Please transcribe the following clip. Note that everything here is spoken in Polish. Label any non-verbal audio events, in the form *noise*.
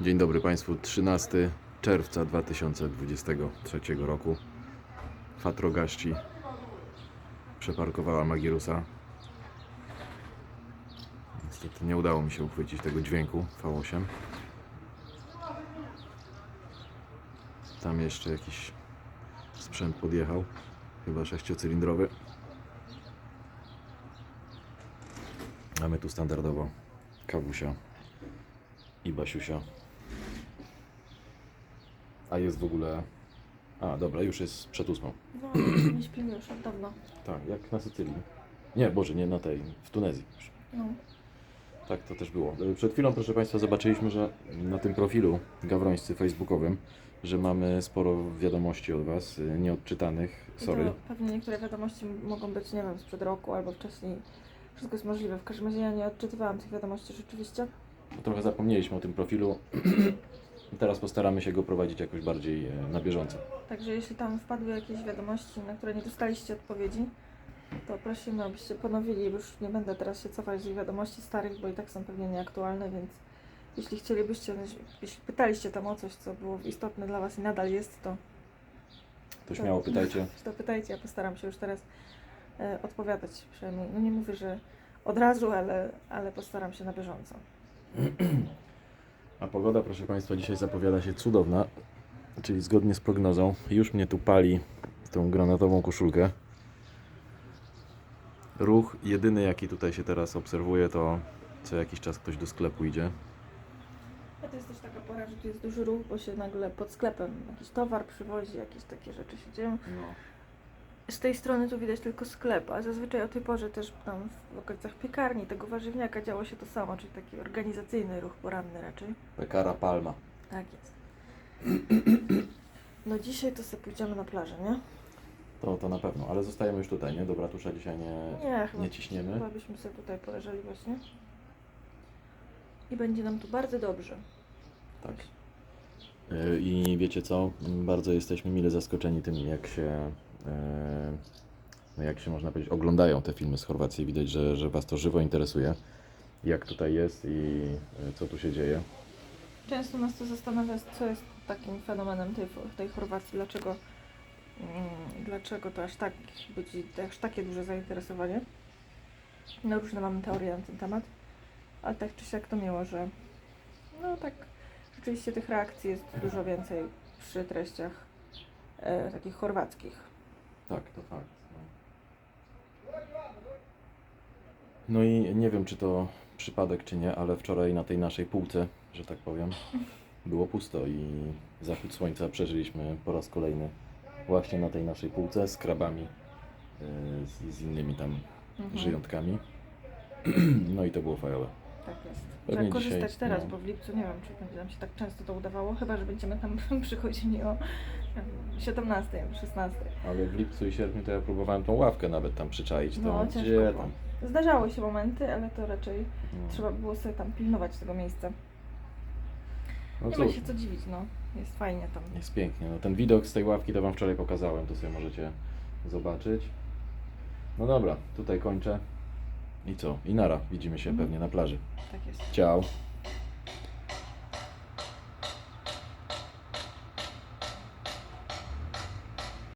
Dzień dobry Państwu, 13 czerwca 2023 roku. Fatrogaści przeparkowała Magirusa. Niestety nie udało mi się uchwycić tego dźwięku V8. Tam jeszcze jakiś sprzęt podjechał, chyba sześciocylindrowy. A my tu standardowo kawusia i Basiusia. A jest w ogóle. A, dobra, już jest przed ósmą. No, nie śpimy już od dawna. Tak, jak na Sycylii. Nie, Boże, nie na tej, w Tunezji. już. No. Tak to też było. E, Przed chwilą, proszę Państwa, zobaczyliśmy, że na tym profilu gawrońscy facebookowym, że mamy sporo wiadomości od Was, e, nieodczytanych. I Sorry. To pewnie niektóre wiadomości mogą być, nie wiem, sprzed roku albo wcześniej. Wszystko jest możliwe. W każdym razie ja nie odczytywałam tych wiadomości rzeczywiście. Trochę zapomnieliśmy o tym profilu. Teraz postaramy się go prowadzić jakoś bardziej e, na bieżąco. Także jeśli tam wpadły jakieś wiadomości, na które nie dostaliście odpowiedzi, to prosimy, abyście ponowili. Już nie będę teraz się cofać z tych wiadomości starych, bo i tak są pewnie nieaktualne, więc jeśli chcielibyście, jeśli pytaliście tam o coś, co było istotne dla Was i nadal jest, to, To śmiało pytajcie. *laughs* to pytajcie. Ja postaram się już teraz e, odpowiadać przynajmniej. No nie mówię, że od razu, ale, ale postaram się na bieżąco. *clears throat* A pogoda, proszę Państwa, dzisiaj zapowiada się cudowna. Czyli zgodnie z prognozą, już mnie tu pali tą granatową koszulkę. Ruch jedyny, jaki tutaj się teraz obserwuje, to co jakiś czas ktoś do sklepu idzie. A to jest też taka pora, że tu jest duży ruch, bo się nagle pod sklepem jakiś towar przywozi, jakieś takie rzeczy się dzieją. Z tej strony tu widać tylko sklep, a zazwyczaj o tej porze też tam w okolicach piekarni, tego warzywniaka działo się to samo, czyli taki organizacyjny ruch poranny raczej. Pekara Palma. Tak jest. No dzisiaj to sobie pójdziemy na plażę, nie? To, to na pewno, ale zostajemy już tutaj, nie? Do bratusza dzisiaj nie, Nie, chyba, nie ciśniemy. chyba byśmy sobie tutaj poleżeli właśnie. I będzie nam tu bardzo dobrze. Tak. Y, I wiecie co? Bardzo jesteśmy mile zaskoczeni tym, jak się, e, no jak się można powiedzieć, oglądają te filmy z Chorwacji. Widać, że, że Was to żywo interesuje, jak tutaj jest i e, co tu się dzieje. Często nas to zastanawia, co jest takim fenomenem tej, tej Chorwacji, dlaczego, mm, dlaczego to aż tak budzi aż takie duże zainteresowanie. No różne mamy teorie na ten temat, ale tak czy siak to miło, że no tak rzeczywiście tych reakcji jest dużo więcej przy treściach e, takich chorwackich. Tak, to fakt. No i nie wiem, czy to przypadek, czy nie, ale wczoraj na tej naszej półce, że tak powiem, było pusto i zachód słońca przeżyliśmy po raz kolejny właśnie na tej naszej półce z krabami yy, z, z innymi tam Mhm. żyjątkami. *clears throat* No i to było fajowe. Tak jest. Pewnie Trzeba korzystać dzisiaj, teraz, no. bo w lipcu nie wiem, czy będzie nam się tak często to udawało, chyba że będziemy tam *laughs* przychodzili o nie wiem, 17, 16. Ale w lipcu i sierpniu to ja próbowałem tą ławkę nawet tam przyczaić. No, gdzie ciężko tam? było. Zdarzały się momenty, ale to raczej No. trzeba było sobie tam pilnować tego miejsca. No nie ma się co dziwić, no. Jest fajnie tam. Jest pięknie. No, ten widok z tej ławki to Wam wczoraj pokazałem, to sobie możecie zobaczyć. No dobra, tutaj kończę. I co? I nara. Widzimy się Mhm. pewnie na plaży. Tak jest. Ciao.